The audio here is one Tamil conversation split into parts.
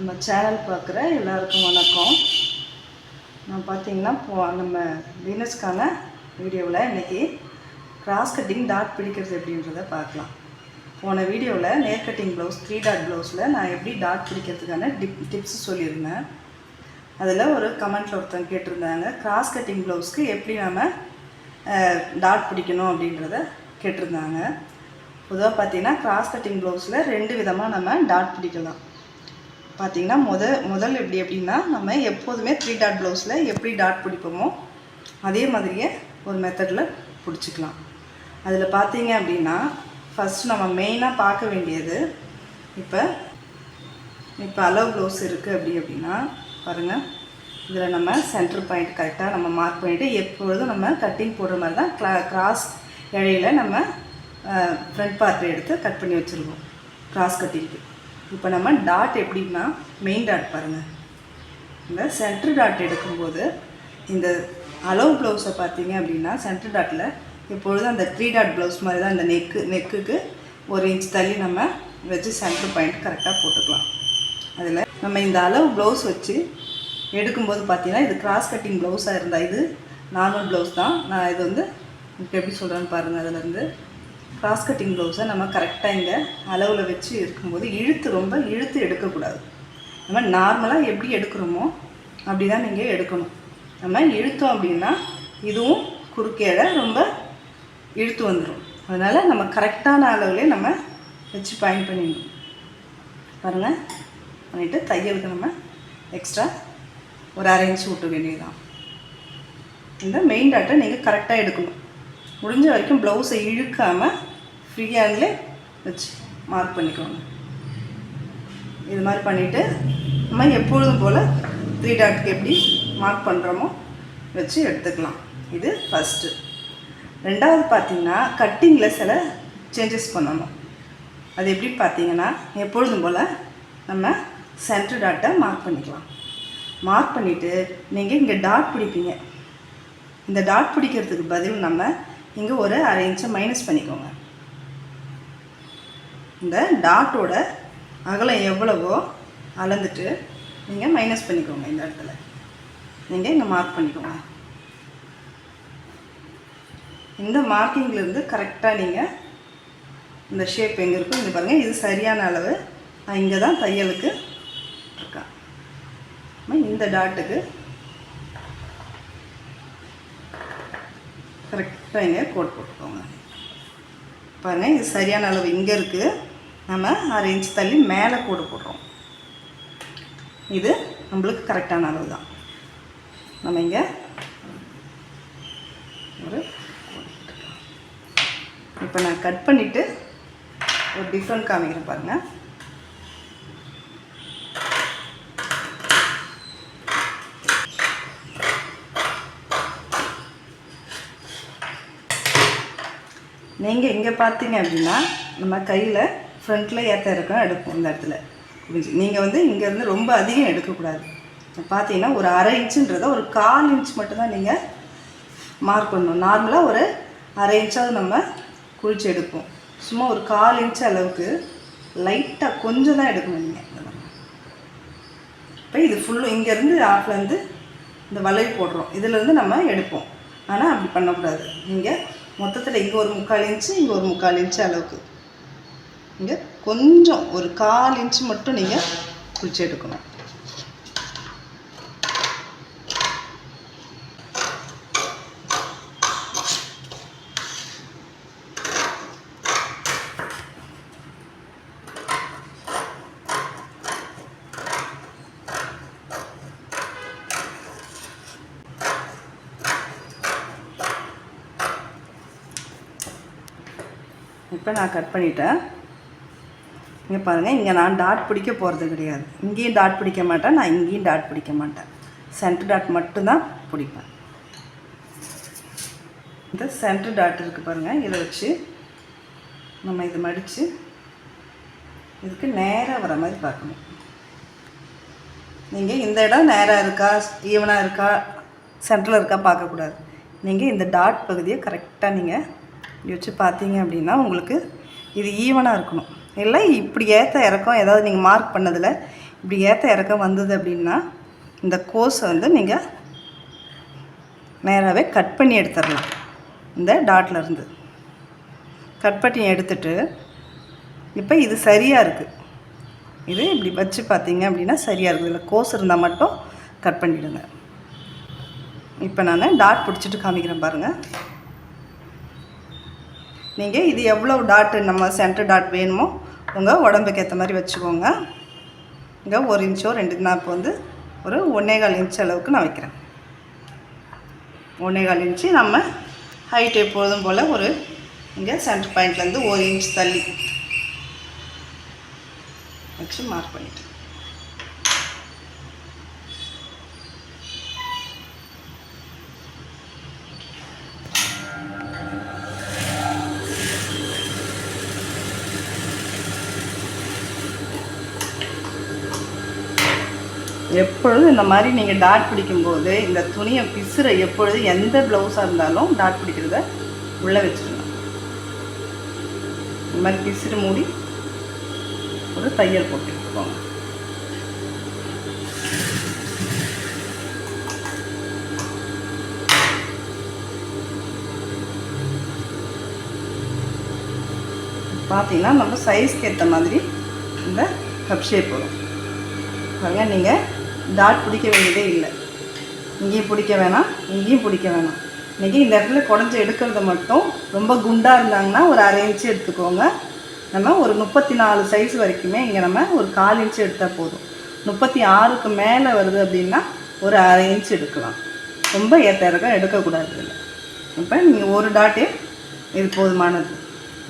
நம்ம சேனல் பார்க்குற எல்லாருக்கும் வணக்கம். நான் பார்த்தீங்கன்னா நம்ம வீனஸ்க்கான வீடியோவில் இன்றைக்கி கிராஸ் கட்டிங் டாட் பிடிக்கிறது எப்படின்றத பார்க்கலாம். போன வீடியோவில் நேர் கட்டிங் ப்ளவுஸ் த்ரீ டாட் ப்ளவுஸில் நான் எப்படி டாட் பிடிக்கிறதுக்கான டிப் டிப்ஸ் சொல்லியிருந்தேன். அதில் ஒரு கமெண்ட்டில் ஒருத்தன் கேட்டிருந்தாங்க கிராஸ் கட்டிங் ப்ளவுஸ்க்கு எப்படி நம்ம டாட் பிடிக்கணும் அப்படின்றத கேட்டிருந்தாங்க. பொதுவாக பார்த்தீங்கன்னா கிராஸ் கட்டிங் ப்ளவுஸில் ரெண்டு விதமாக நம்ம டாட் பிடிக்கலாம். பார்த்தீங்கன்னா முத முதல் எப்படி எப்படின்னா நம்ம எப்போதுமே த்ரீ டாட் ப்ளவுஸில் எப்படி டாட் பிடிப்போமோ அதே மாதிரியே ஒரு மெத்தடில் பிடிச்சிக்கலாம். அதில் பார்த்தீங்க அப்படின்னா ஃபஸ்ட் நம்ம மெயினாக பார்க்க வேண்டியது இப்போ இப்போ அளவு ப்ளவுஸ் இருக்குது அப்படி அப்படின்னா பாருங்கள் இதில் நம்ம சென்டர் பாயிண்ட் கரெக்டாக நம்ம மார்க் பண்ணிவிட்டு எப்பொழுதும் நம்ம கட்டிங் போடுற மாதிரி தான் க்ளா கிராஸ் இழையில் நம்ம ஃப்ரண்ட் பார்ட்டை எடுத்து கட் பண்ணி வச்சுருக்கோம் கிராஸ் கட்டிங்க்கு இப்போ நம்ம டாட் எப்படின்னா மெயின் டாட் பாருங்கள் இந்த சென்டர் டாட் எடுக்கும்போது இந்த அளவு ப்ளவுஸை பார்த்தீங்க அப்படின்னா சென்டர் டாட்டில் எப்பொழுதும் அந்த த்ரீ டாட் ப்ளவுஸ் மாதிரி தான் இந்த நெக்கு நெக்குக்கு ஒரு இன்ச் தள்ளி நம்ம வச்சு சென்டர் பாயிண்ட் கரெக்டாக போட்டுக்கலாம். அதில் நம்ம இந்த அளவு ப்ளவுஸ் வச்சு எடுக்கும்போது பார்த்தீங்கன்னா இது கிராஸ் கட்டிங் ப்ளவுஸாக இருந்தால் இது நார்மல் ப்ளவுஸ் தான். நான் இது வந்து இப்போ எப்படி சொல்கிறேன்னு பாருங்கள் அதுலேருந்து கிராஸ் கட்டிங் ப்ளவுஸை நம்ம கரெக்டாக இந்த அளவில் வச்சு இருக்கும்போது இழுத்து ரொம்ப இழுத்து எடுக்கக்கூடாது. நம்ம நார்மலாக எப்படி எடுக்கிறோமோ அப்படி தான் நீங்கள் எடுக்கணும். நம்ம இழுத்தோம் அப்படின்னா இதுவும் குறுக்கேட ரொம்ப இழுத்து வந்துடும் அதனால் நம்ம கரெக்டான அளவுலேயே நம்ம வச்சு பாயிண்ட் பண்ணிடணும். பாருங்கள் பண்ணிவிட்டு தையலுக்கு நம்ம எக்ஸ்ட்ரா ஒரு அரை இன்ச்சு விட்டு வேண்டியதுதான். இந்த மெயின் டாட்டை நீங்கள் கரெக்டாக எடுக்கணும். முடிஞ்ச வரைக்கும் ப்ளவுஸை இழுக்காமல் ஃப்ரீ ஹேண்ட்லேயே வச்சு மார்க் பண்ணிக்கோங்க. இது மாதிரி பண்ணிவிட்டு நம்ம எப்பொழுதும் போல் த்ரீ டாட்க்கு எப்படி மார்க் பண்ணுறோமோ வச்சு எடுத்துக்கலாம். இது ஃபஸ்ட்டு ரெண்டாவது பார்த்தீங்கன்னா கட்டிங்கில் சில சேஞ்சஸ் பண்ணணும். அது எப்படி பார்த்தீங்கன்னா எப்பொழுதும் போல் நம்ம சென்டர் டாட்டை மார்க் பண்ணிக்கலாம். மார்க் பண்ணிவிட்டு நீங்கள் இங்கே டாட் பிடிப்பீங்க. இந்த டாட் பிடிக்கிறதுக்கு பதில் நம்ம இங்கே ஒரு அரை இன்ச்சை மைனஸ் பண்ணிக்கோங்க. இந்த டாட்டோட அகலம் எவ்வளவோ அளந்துட்டு நீங்கள் மைனஸ் பண்ணிக்கோங்க இந்த இடத்துல. நீங்கள் இங்கே மார்க் பண்ணிக்கோங்க. இந்த மார்க்கிங்லேருந்து கரெக்டாக நீங்கள் இந்த ஷேப் எங்கே இருக்கும் இங்கே பாருங்கள் இது சரியான அளவு நான் இங்கே தான் தையலுக்கு இருக்கா. இந்த டாட்டுக்கு கரெக்டாக இங்கே கோட் போட்டுக்கோங்க. பாருங்கள் இது சரியான அளவு இங்கே இருக்குது நம்ம அரை இன்ச் தள்ளி மேலே கோடு போடுறோம். இது நம்மளுக்கு கரெக்டான அளவு தான். நம்ம இங்கே ஒரு இப்போ நான் கட் பண்ணிவிட்டு ஒரு டிஃப்ரெண்ட் காமிக்கிறேன் பாருங்கள் நீங்கள் இங்கே பார்த்தீங்க அப்படின்னா நம்ம கையில் ஃப்ரண்ட்டில் ஏற்ற இறக்கம் எடுப்போம் இந்த இடத்துல. நீங்கள் வந்து இங்கேருந்து ரொம்ப அதிகம் எடுக்கக்கூடாது. பார்த்தீங்கன்னா ஒரு அரை இன்ச்சுன்றத ஒரு கால் இன்ச் மட்டும்தான் நீங்கள் மார்க் பண்ணணும். நார்மலாக ஒரு அரை இன்ச்சாவது நம்ம குளிச்சு எடுப்போம். சும்மா ஒரு கால் இன்ச் அளவுக்கு லைட்டாக கொஞ்சம் தான் எடுக்கணும் நீங்கள் இப்போ இது ஃபுல்லும் இங்கேருந்து ஆஃப்லேருந்து இந்த வளைவு போடுறோம். இதுலேருந்து நம்ம எடுப்போம். ஆனால் அப்படி பண்ணக்கூடாது. நீங்கள் மொத்தத்தில் இங்கே ஒரு முக்கால் இன்ச்சு இங்கே ஒரு முக்கால் இன்ச்சு அளவுக்கு. இங்கே கொஞ்சம் ஒரு கால் இன்ச்சு மட்டும் நீங்கள் குளிச்சு எடுக்கணும். இப்போ நான் கட் பண்ணிட்டேன். இங்கே பாருங்கள் இங்கே நான் டாட் பிடிக்க போகிறது கிடையாது. இங்கேயும் டாட் பிடிக்க மாட்டேன் நான் இங்கேயும் டாட் பிடிக்க மாட்டேன். சென்டர் டாட் மட்டும்தான் பிடிப்பேன். இந்த சென்டர் டாட் இருக்குது பாருங்கள் இதை வச்சு நம்ம இதை மடித்து இதுக்கு நேராக வர மாதிரி பார்க்கணும். நீங்கள் இந்த இடம் நேராக இருக்கா ஈவனாக இருக்கா சென்டரில் இருக்கா பார்க்கக்கூடாது. நீங்கள் இந்த டாட் பகுதியை கரெக்டாக நீங்கள் இப்படி வச்சு பார்த்தீங்க அப்படின்னா உங்களுக்கு இது ஈவனாக இருக்கணும். இல்லை இப்படி ஏற்ற இறக்கம் ஏதாவது நீங்கள் மார்க் பண்ணதில் இப்படி ஏற்ற இறக்கம் வந்தது அப்படின்னா இந்த கோஸை வந்து நீங்கள் நேராகவே கட் பண்ணி எடுத்துடலாம். இந்த டாட்லேருந்து கட் பண்ணி எடுத்துட்டு இப்போ இது சரியாக இருக்குது இது இப்படி வச்சு பார்த்தீங்க அப்படின்னா சரியாக இருக்குது இல்லை கோஸ் இருந்தால் மட்டும் கட் பண்ணிவிடுங்க இப்போ நான் டாட் பிடிச்சிட்டு காமிக்கிறேன் பாருங்கள் நீங்கள் இது எவ்வளோ டாட்டு நம்ம சென்டர் டாட் வேணுமோ உங்கள் உடம்புக்கு ஏற்ற மாதிரி வச்சுக்கோங்க. இங்கே ஒரு இன்ச்சோ ரெண்டு நான் இப்போ வந்து ஒரு ஒன்றேகால் இன்ச் அளவுக்கு நான் வைக்கிறேன். ஒன்றேகால் இன்ச்சு நம்ம ஹைட் எப்பொழுதும் போல் ஒரு இங்கே சென்டர் பாயிண்ட்லேருந்து ஒரு இன்ச் தள்ளி வச்சு மார்க் பண்ணிட்டேன் எப்பொழுதும் இந்த மாதிரி நீங்கள் டாட் பிடிக்கும்போது இந்த துணியை பிசுற எப்பொழுது எந்த ப்ளவுஸாக இருந்தாலும் டாட் பிடிக்கிறத உள்ளே வச்சுருங்க இந்த மாதிரி பிசுறு மூடி ஒரு தையல் போட்டு எடுத்துக்கோங்க. பார்த்தீங்கன்னா நம்ம சைஸ்க்கு ஏற்ற மாதிரி இந்த கப் ஷேப் வரும். பாருங்கள் நீங்கள் டாட் பிடிக்க வேண்டியதே இல்லை. இங்கேயும் பிடிக்க வேணாம் இங்கேயும் பிடிக்க வேணாம். இன்றைக்கி இந்த இடத்துல குடஞ்சி எடுக்கிறத மட்டும் ரொம்ப குண்டாக இருந்தாங்கன்னா ஒரு அரை இன்ச்சு எடுத்துக்கோங்க. நம்ம ஒரு முப்பத்தி நாலு சைஸ் வரைக்குமே இங்கே நம்ம ஒரு கால் இன்ச்சு எடுத்தால் போதும். முப்பத்தி ஆறுக்கு மேலே வருது அப்படின்னா ஒரு அரை இன்ச்சு எடுக்கலாம். ரொம்ப ஏற்ற இறக்கம் எடுக்கக்கூடாது இல்லை. இப்போ நீங்கள் ஒரு டாட்டே இது போதுமானது.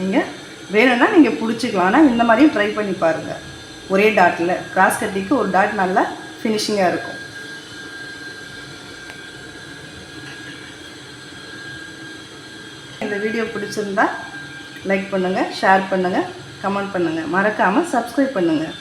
நீங்கள் வேணும்னா நீங்கள் பிடிச்சிக்கலாம். ஆனால் இந்த மாதிரியும் ட்ரை பண்ணி பாருங்கள் ஒரே டாட்டில் கிராஸ் கட்டிக்கு ஒரு டாட் நல்லா ஃபினிஷிங்காக இருக்கும். இந்த வீடியோ பிடிச்சிருந்தா லைக் பண்ணுங்கள் ஷேர் பண்ணுங்கள் கமெண்ட் பண்ணுங்கள் மறக்காமல் சப்ஸ்கிரைப் பண்ணுங்கள்